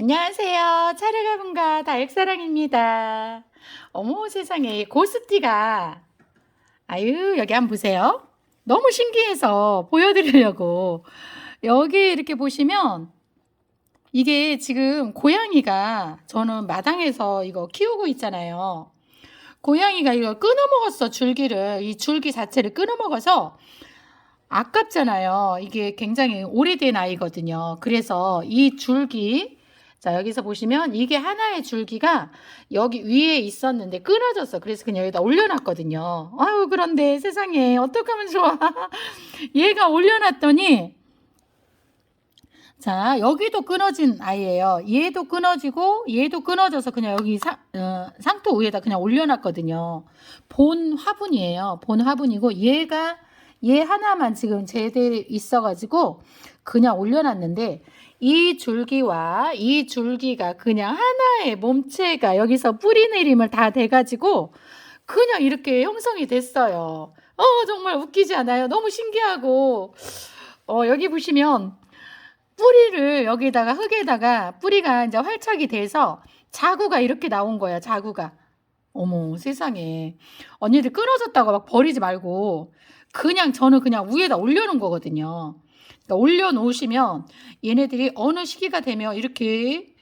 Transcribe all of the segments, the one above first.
안녕하세요. 차르가분과 다육사랑입니다. 어머 세상에 고스티가 아유 여기 한번 보세요. 너무 신기해서 보여드리려고 여기 이렇게 보시면 이게 지금 고양이가 저는 마당에서 이거 키우고 있잖아요. 고양이가 이걸 끊어먹었어 줄기를 이 줄기 자체를 끊어먹어서 아깝잖아요. 이게 굉장히 오래된 아이거든요. 그래서 이 줄기 자, 여기서 보시면 이게 하나의 줄기가 여기 위에 있었는데 끊어졌어. 그래서 그냥 여기다 올려놨거든요. 아유, 그런데 세상에, 어떡하면 좋아. 얘가 올려놨더니, 자, 여기도 끊어진 아이예요. 얘도 끊어지고, 얘도 끊어져서 그냥 여기 사, 어, 상토 위에다 그냥 올려놨거든요. 본 화분이에요. 본 화분이고, 얘가, 얘 하나만 지금 제대로 있어가지고, 그냥 올려놨는데, 이 줄기와 이 줄기가 그냥 하나의 몸체가 여기서 뿌리 내림을 다 돼가지고 그냥 이렇게 형성이 됐어요. 어, 정말 웃기지 않아요? 너무 신기하고, 어, 여기 보시면 뿌리를 여기다가 흙에다가 뿌리가 이제 활착이 돼서 자구가 이렇게 나온 거야, 자구가. 어머, 세상에. 언니들 끊어졌다고 막 버리지 말고 그냥 저는 그냥 위에다 올려놓은 거거든요. 그러니까 올려놓으시면 얘네들이 어느 시기가 되면 이렇게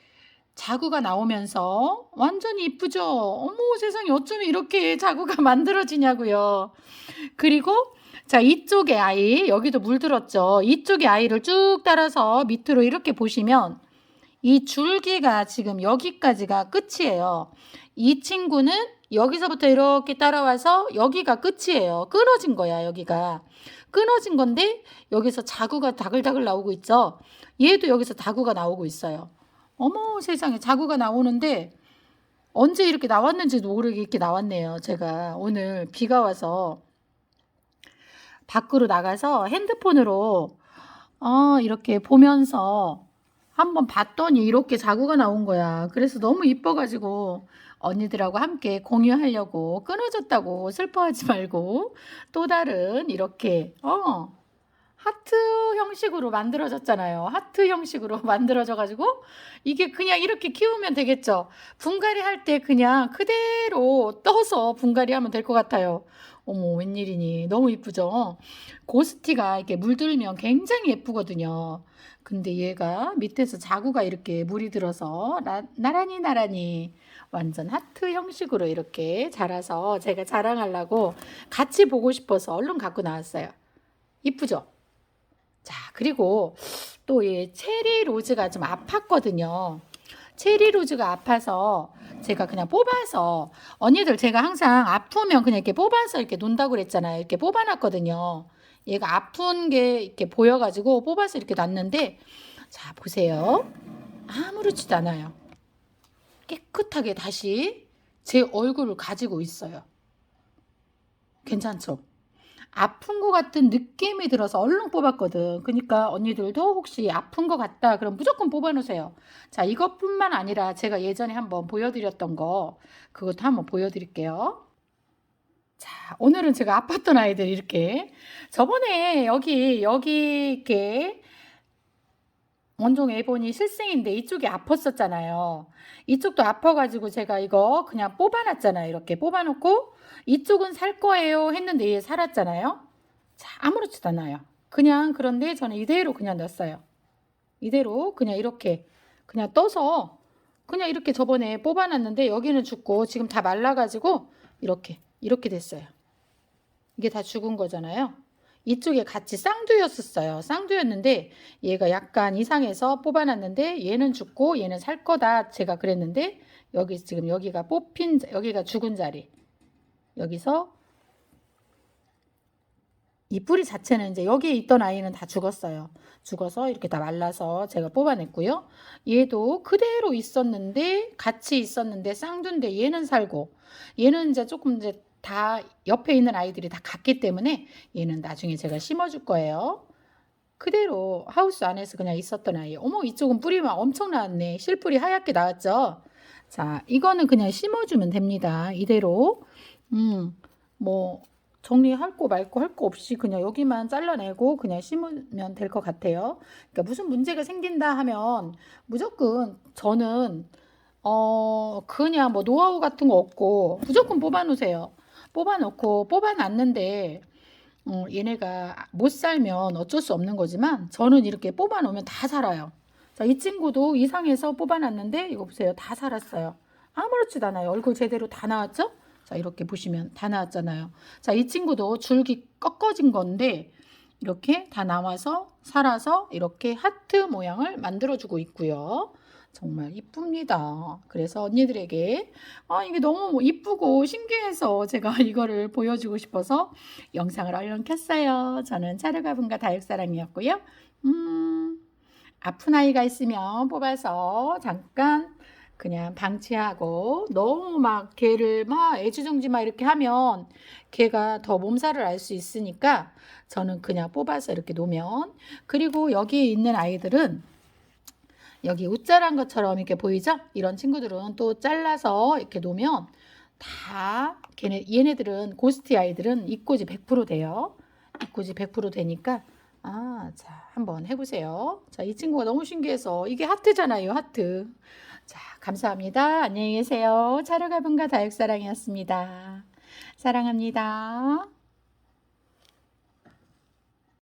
자구가 나오면서 완전히 이쁘죠? 어머 세상에 어쩌면 이렇게 자구가 만들어지냐고요. 그리고 자 이쪽에 아이 여기도 물들었죠. 이쪽에 아이를 쭉 따라서 밑으로 이렇게 보시면 이 줄기가 지금 여기까지가 끝이에요. 이 친구는 여기서부터 이렇게 따라와서 여기가 끝이에요. 끊어진 거야 여기가. 끊어진 건데 여기서 자구가 다글다글 나오고 있죠. 얘도 여기서 자구가 나오고 있어요. 어머 세상에 자구가 나오는데 언제 이렇게 나왔는지도 모르게 이렇게 나왔네요. 제가 오늘 비가 와서 밖으로 나가서 핸드폰으로 어, 이렇게 보면서 한번 봤더니 이렇게 자구가 나온 거야. 그래서 너무 이뻐가지고 언니들하고 함께 공유하려고 끊어졌다고 슬퍼하지 말고 또 다른 이렇게 어 하트 형식으로 만들어졌잖아요. 하트 형식으로 만들어져 가지고 이게 그냥 이렇게 키우면 되겠죠. 분갈이 할 때 그냥 그대로 떠서 분갈이 하면 될 것 같아요. 어머, 웬일이니. 너무 이쁘죠? 고스티가 이렇게 물들면 굉장히 예쁘거든요. 근데 얘가 밑에서 자구가 이렇게 물이 들어서 나, 나란히 나란히 완전 하트 형식으로 이렇게 자라서 제가 자랑하려고 같이 보고 싶어서 얼른 갖고 나왔어요. 이쁘죠? 자, 그리고 또 이 체리 로즈가 좀 아팠거든요. 체리 로즈가 아파서 제가 그냥 뽑아서 언니들 제가 항상 아프면 그냥 이렇게 뽑아서 이렇게 논다고 그랬잖아요. 이렇게 뽑아놨거든요. 얘가 아픈 게 이렇게 보여가지고 뽑아서 이렇게 놨는데 자 보세요. 아무렇지도 않아요. 깨끗하게 다시 제 얼굴을 가지고 있어요. 괜찮죠? 아픈 것 같은 느낌이 들어서 얼른 뽑았거든. 그러니까 언니들도 혹시 아픈 것 같다 그럼 무조건 뽑아놓으세요. 자 이것뿐만 아니라 제가 예전에 한번 보여드렸던 거 그것도 한번 보여드릴게요. 자 오늘은 제가 아팠던 아이들 이렇게 저번에 여기 여기 이렇게 원종 애본이 실생인데 이쪽이 아팠었잖아요. 이쪽도 아파가지고 제가 이거 그냥 뽑아놨잖아요. 이렇게 뽑아놓고 이쪽은 살 거예요 했는데 얘 살았잖아요. 자, 아무렇지도 않아요. 그냥 그런데 저는 이대로 그냥 넣었어요. 이대로 그냥 이렇게 그냥 떠서 그냥 이렇게 저번에 뽑아놨는데 여기는 죽고 지금 다 말라가지고 이렇게 이렇게 됐어요. 이게 다 죽은 거잖아요. 이쪽에 같이 쌍두였었어요. 쌍두였는데 얘가 약간 이상해서 뽑아놨는데 얘는 죽고 얘는 살 거다 제가 그랬는데 여기 지금 여기가 뽑힌 여기가 죽은 자리 여기서 이 뿌리 자체는 이제 여기에 있던 아이는 다 죽었어요. 죽어서 이렇게 다 말라서 제가 뽑아냈고요. 얘도 그대로 있었는데 같이 있었는데 쌍두인데 얘는 살고 얘는 이제 조금 이제 다 옆에 있는 아이들이 다 갔기 때문에 얘는 나중에 제가 심어줄 거예요. 그대로 하우스 안에서 그냥 있었던 아이. 어머 이쪽은 뿌리만 엄청 나왔네. 실뿌리 하얗게 나왔죠. 자 이거는 그냥 심어주면 됩니다. 이대로. 음, 뭐 정리할 거말거할거 없이 그냥 여기만 잘라내고 그냥 심으면 될 것 같아요. 그러니까 무슨 문제가 생긴다 하면 무조건 저는 어 그냥 뭐 노하우 같은 거 없고 무조건 뽑아 놓으세요. 뽑아 놓고 뽑아 놨는데 어, 얘네가 못 살면 어쩔 수 없는 거지만 저는 이렇게 뽑아 놓으면 다 살아요. 자, 이 친구도 이상해서 뽑아 놨는데 이거 보세요. 다 살았어요. 아무렇지도 않아요. 얼굴 제대로 다 나왔죠? 자, 이렇게 보시면 다 나왔잖아요. 자, 이 친구도 줄기 꺾어진 건데 이렇게 다 나와서 살아서 이렇게 하트 모양을 만들어주고 있고요. 정말 이쁩니다. 그래서 언니들에게 아, 이게 너무 이쁘고 신기해서 제가 이거를 보여주고 싶어서 영상을 얼른 켰어요. 저는 차르가분과 다육사랑이었고요. 음, 아픈 아이가 있으면 뽑아서 잠깐 그냥 방치하고 너무 막 걔를 막 애지중지 막 이렇게 하면 걔가 더 몸살을 알 수 있으니까 저는 그냥 뽑아서 이렇게 놓으면 그리고 여기에 있는 아이들은 여기 웃자란 것처럼 이렇게 보이죠? 이런 친구들은 또 잘라서 이렇게 놓으면 다 걔네 얘네들은 고스트 아이들은 입꼬지 100% 돼요. 입꼬지 100% 되니까 아, 자, 한번 해 보세요. 자, 이 친구가 너무 신기해서 이게 하트잖아요, 하트. 자, 감사합니다. 안녕히 계세요. 차르가분과 다육사랑이었습니다. 사랑합니다.